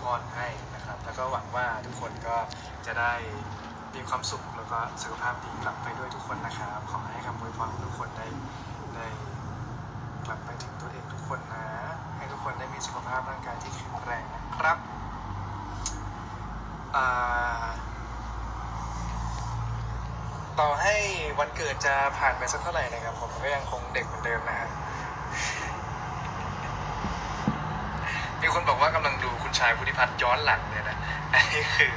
พอดให้นะครับ แล้วก็หวังว่าทุกคนก็จะได้มีความสุขแล้วก็สุขภาพดีกลับไปด้วยทุกคนนะครับ ขอให้คำอวยพรของทุกคนได้ได้กลับไปถึงตัวเองทุกคนนะ ให้ทุกคนได้มีสุขภาพร่างกายที่แข็งแรงนะครับต่อให้วันเกิดจะผ่านไปสักเท่าไหร่นะครับ ผมก็ยังคงเด็กเหมือนเดิมนะฮะมีคนบอกว่ากำลัง ชายพุทธิพัฒน์ย้อนหลังเนี่ยนะอันนี้คือ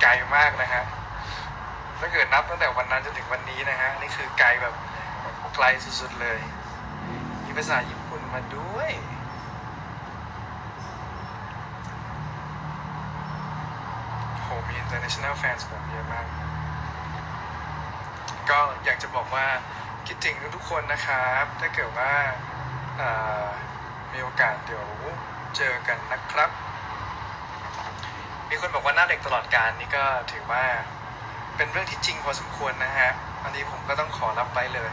ไกลมากนะฮะถ้าเกิดนับตั้งแต่วันนั้นจนถึงวันนี้นะฮะนี่คือไกลแบบไกลสุดๆเลยมีภาษาญี่ปุ่นมาด้วยโหมี international fans แบบเยอะมาก ก็อยากจะบอกว่าคิดถึงทุกๆคนนะครับ ถ้าเกิดว่ามีโอกาสเดี๋ยวเจอกันนะครับ คนบอกว่าหน้าเด็กตลอดการนี่ก็ถือว่าเป็นเรื่องที่จริงพอสมควรนะฮะ อันนี้ผมก็ต้องขอรับไว้เลย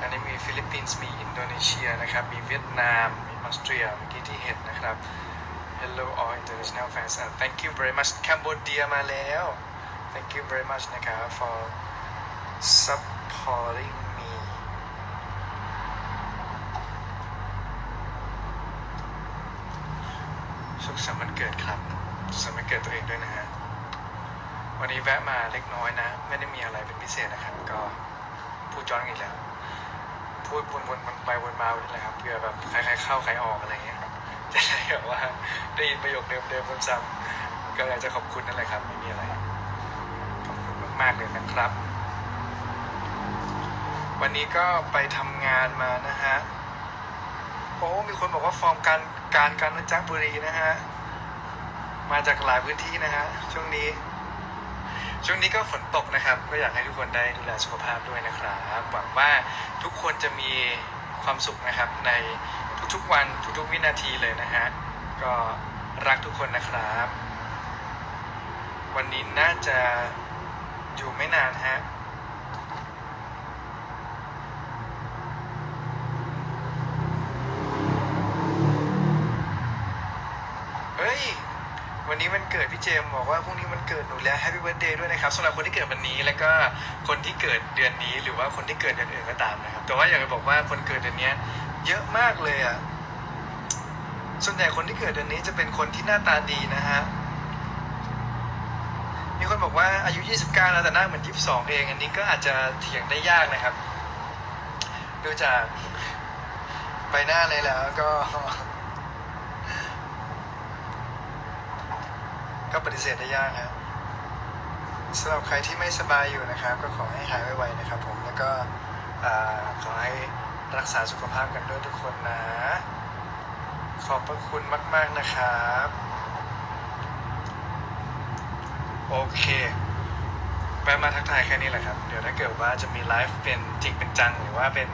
อันนี้มีฟิลิปปินส์มีอินโดนีเซียนะครับ มีเวียดนาม มีออสเตรียเมื่อกี้ที่เห็นนะครับ Hello all international fans and thank you very much Cambodia มาแล้ว thank you very much นะครับ for supporting สุขสันต์วันเกิดครับสุขสันต์วันเกิดตัวเองด้วยนะฮะวันนี้แวะมาเล็กน้อยนะ ไม่ได้มีอะไรเป็นพิเศษนะครับ ก็พูดย้อนอีกแล้ว พูดวนๆวนไปวนมาวนนี้แหละครับเผื่อแบบใครๆเข้าใครออกอะไรเงี้ยจะได้แบบว่าได้ยินประโยคเดิมๆซ้ำๆก็อยากจะขอบคุณนั่นแหละครับ ไม่มีอะไร ขอบคุณมากๆเลยนะครับ วันนี้ก็ไปทำงานมานะฮะ โอ้มีคนบอกว่าฟอร์มการการการจักบุรีนะฮะ มาจากหลายพื้นที่นะฮะช่วงนี้ ช่วงนี้ก็ฝนตกนะครับ ก็อยากให้ทุกคนได้ดูแลสุขภาพด้วยนะครับหวังว่าทุกคนจะมีความสุขนะครับในทุกๆวันทุกๆวินาทีเลยนะฮะก็รักทุกคนนะครับ วันนี้น่าจะอยู่ไม่นานฮะ เฮ้ย วันนี้มันเกิดพี่เจมส์บอกว่าพรุ่งนี้มันเกิดหนูแล้วแฮปปี้เบิร์ดเดย์ด้วยนะครับสำหรับคนที่เกิดวันนี้แล้วก็คนที่เกิดเดือนนี้หรือว่าคนที่เกิดเดือนอื่นก็ตามนะครับ แต่ว่าอยากจะบอกว่าคนเกิดเดือนนี้เยอะมากเลยอะส่วนใหญ่คนที่เกิดเดือนนี้จะเป็นคนที่หน้าตาดีนะฮะมีคนบอกว่าอายุ 29 แล้วแต่หน้าเหมือน 22 เอง อันนี้ก็อาจจะเถียงได้ยากนะครับ ดูจากใบหน้าเลยแล้วก็ ก็ปฏิเสธได้ยากครับสำหรับใครที่ไม่สบายอยู่นะครับ ก็ขอให้หายไวๆนะครับผมแล้วก็ขอให้รักษาสุขภาพกันด้วยทุกคนนะ ขอบพระคุณมาก ๆนะครับ โอเคแวะมาทักทายแค่นี้แหละครับ เดี๋ยวถ้าเกิดว่าจะมีไลฟ์เป็นจริงเป็นจังหรือว่าเป็น